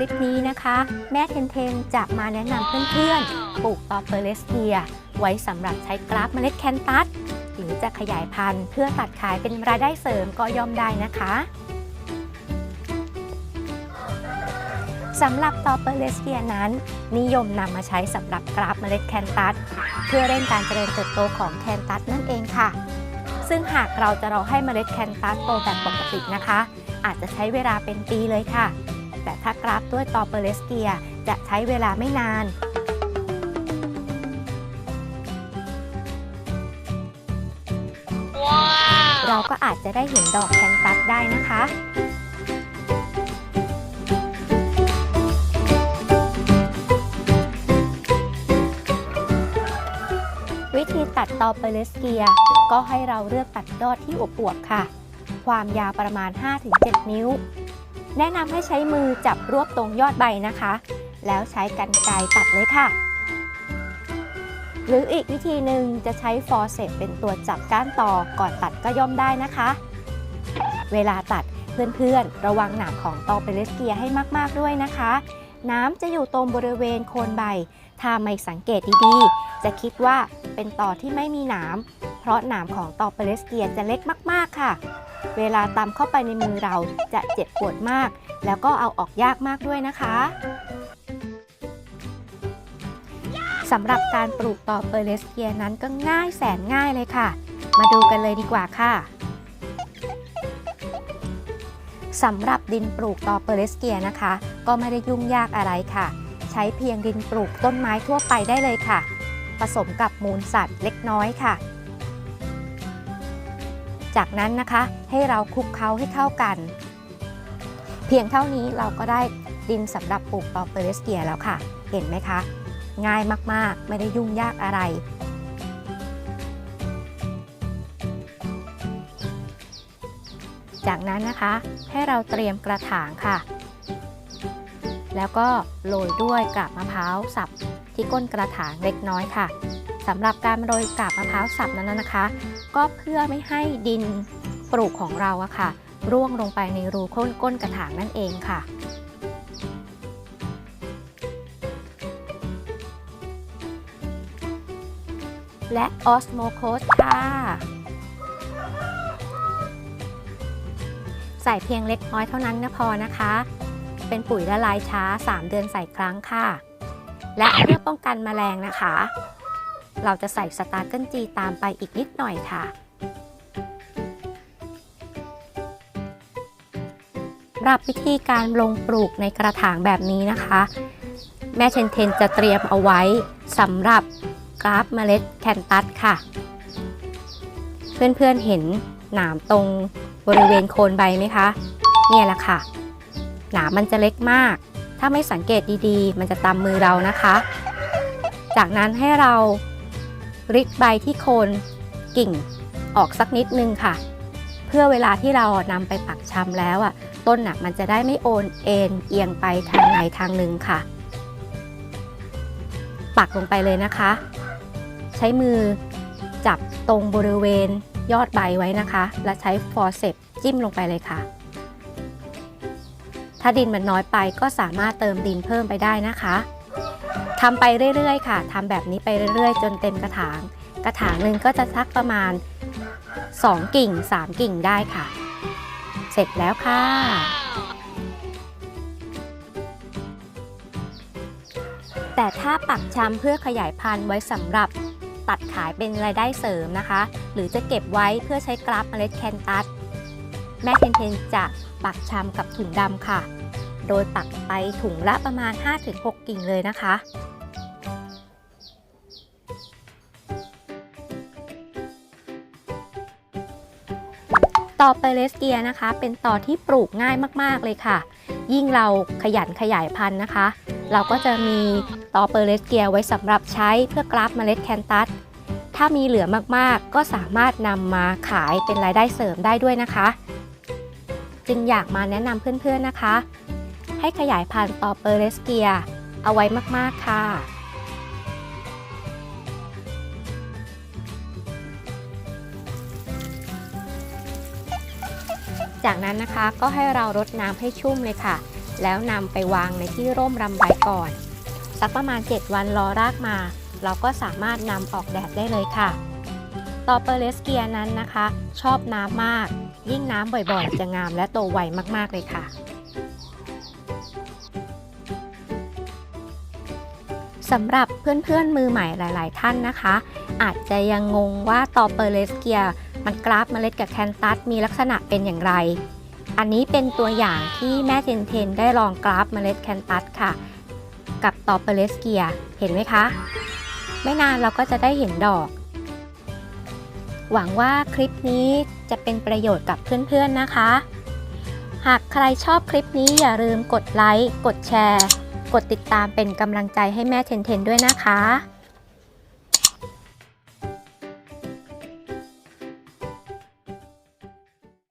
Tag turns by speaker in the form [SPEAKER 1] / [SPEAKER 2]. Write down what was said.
[SPEAKER 1] ลิปนี้นะคะ แม่เทนเทนจะมาแนะนำเพื่อนๆ ปลูกตอเปอร์เลสเกีย ไว้สำหรับใช้กราฟเมล็ดแคนตัส หรือจะขยายพันธุ์เพื่อตัดขายเป็นรายได้เสริมก็ย่อมได้นะคะสำหรับตอเปอร์เลสเกียนั้น นิยมนำมาใช้สำหรับกราฟเมล็ดแคนตัส เพื่อเร่งการเจริญเติบโตของแคนตัสนั่นเองค่ะ ซึ่งหากเราจะรอให้เมล็ดแคนตัสโตแบบปกตินะคะ อาจจะใช้เวลาเป็นปีเลยค่ะ แต่ถ้ากราฟด้วยตอเปอร์เลสเกียจะใช้เวลาไม่นานเราก็อาจจะได้เห็นดอกแคนตัสได้นะคะ วิธีตัดตอเปอร์เลสเกีย ก็ให้เราเลือกตัดยอดที่อวบๆค่ะ ความยาวประมาณ 5-7 นิ้ว แนะนำให้ใช้มือจับรวบตรงยอดใบนะคะ แล้วใช้กรรไกรตัดเลยค่ะ หรืออีกวิธีหนึ่งจะใช้ฟอร์เซปเป็นตัวจับก้านต่อก่อนตัดก็ย่อมได้นะคะ เวลาตัดเพื่อนๆ ระวังหนามของตอเปเลสเกียให้มาก ๆ ด้วยนะคะ น้ำจะอยู่ตรงบริเวณโคนใบ ถ้าไม่สังเกตดีๆ จะคิดว่าเป็นต่อที่ไม่มีหนามเพราะหนามของตอเปเลสเกียจะเล็กมาก ๆ ค่ะ เวลาตำเข้าไปในมือเราจะเจ็บปวดมาก แล้วก็เอาออกยากมากด้วยนะคะสำหรับการปลูกตอเปอร์เลสเกียนั้นก็ง่ายแสนง่ายเลยค่ะ มาดูกันเลยดีกว่าค่ะสำหรับดินปลูกตอเปอร์เลสเกียนะคะ ก็ไม่ได้ยุ่งยากอะไรค่ะ ใช้เพียงดินปลูกต้นไม้ทั่วไปได้เลยค่ะ ผสมกับมูลสัตว์เล็กน้อยค่ะ จากนั้นนะคะให้เราคลุกเคล้าให้เข้ากัน เพียงเท่านี้เราก็ได้ดินสำหรับปลูกตอเปอร์เลสเกียแล้วค่ะ เห็นไหมคะ ง่ายมากๆ ไม่ได้ยุ่งยากอะไร จากนั้นนะคะให้เราเตรียมกระถางค่ะ แล้วก็โรยด้วยกาบมะพร้าวสับที่ก้นกระถางเล็กน้อยค่ะสำหรับการโรยกาบมะพร้าวสับนั้นนะคะ ก็เพื่อไม่ให้ดินปลูกของเราอะค่ะ ร่วงลงไปในรูก้นก้นกระถางนั่นเองค่ะและออสโมโคสค่ะ ใส่เพียงเล็กน้อยเท่านั้นนะพอนะคะ เป็นปุ๋ยละลายช้า 3 เดือนใส่ครั้งค่ะ และเพื่อป้องกันแมลงนะคะ เราจะใส่สตาร์เกิลจีตามไปอีกนิดหน่อยค่ะ รับวิธีการลงปลูกในกระถางแบบนี้นะคะ แม่เชนเทนจะเตรียมเอาไว้สำหรับกราฟเมล็ดแคนตัสค่ะ เพื่อนๆเห็นหนามตรงบริเวณโคนใบไหมคะ เนี่ยแหละค่ะ หนามมันจะเล็กมาก ถ้าไม่สังเกตดีๆ มันจะตำมือเรานะคะ จากนั้นให้เราริดใบที่โคนกิ่งออกสักนิดนึงค่ะ เพื่อเวลาที่เรานำไปปักชำแล้วอะต้นหน่ะมันจะได้ไม่โอนเอ็นเอียงไปทางไหนทางหนึ่งค่ะ ปักลงไปเลยนะคะ ใช้มือจับตรงบริเวณยอดใบไว้นะคะ และใช้ฟอร์เซปจิ้มลงไปเลยค่ะ ถ้าดินมันน้อยไปก็สามารถเติมดินเพิ่มไปได้นะคะทำไปเรื่อยๆ ค่ะทำแบบนี้ไปเรื่อยๆ จนเต็มกระถาง กระถางหนึ่งก็จะสักประมาณ 2 กิ่ง 3 กิ่งได้ค่ะ เสร็จแล้วค่ะ แต่ถ้าปักชำเพื่อขยายพันธุ์ไว้สำหรับตัดขายเป็นรายได้เสริมนะคะ หรือจะเก็บไว้เพื่อใช้กราฟเมล็ดแคนตัส แม่เทนเทนจะปักชำกับถุงดำค่ะ โดยปักไปถุงละประมาณ 5-6 กิ่งเลยนะคะต่อไปเลสเกียนะคะ เป็นต่อที่ปลูกง่ายมากๆเลยค่ะ ยิ่งเราขยันขยายพันธุ์นะคะ เราก็จะมีตอเปอร์เลสเกียไว้สำหรับใช้เพื่อกราฟเมล็ดแคนตัสถ้ามีเหลือมากๆ ก็สามารถนำมาขายเป็นรายได้เสริมได้ด้วยนะคะ จึงอยากมาแนะนำเพื่อนๆนะคะ ให้ขยายพันธุ์ต่อเปอร์เลสเกียเอาไว้มากๆค่ะจากนั้นนะคะก็ให้เรารดน้ำให้ชุ่มเลยค่ะ แล้วนำไปวางในที่ร่มรำใบก่อน สักประมาณ 7 วันรอรากมา เราก็สามารถนำออกแดดได้เลยค่ะ ต่อเปอร์เลสเกียนั้นนะคะ ชอบน้ำมาก ยิ่งน้ำบ่อยๆ จะงามและโตไวมากๆเลยค่ะสำหรับเพื่อนๆมือใหม่หลาย ๆ ท่านนะคะ อาจจะยังงงว่าต่อเปอร์เลสเกียมันกราฟเมล็ดกับแคนตัสมีลักษณะเป็นอย่างไร อันนี้เป็นตัวอย่างที่แม่เทนเทนได้ลองกราฟเมล็ดแคนตัสค่ะ กับต่อเปอร์เลสเกียเห็นไหมคะ ไม่นานเราก็จะได้เห็นดอก หวังว่าคลิปนี้ จะเป็นประโยชน์กับเพื่อนๆนะคะ หากใครชอบคลิปนี้อย่าลืมกดไลค์ กดแชร์ กดติดตามเป็นกำลังใจให้แม่เทนเทนด้วยนะคะ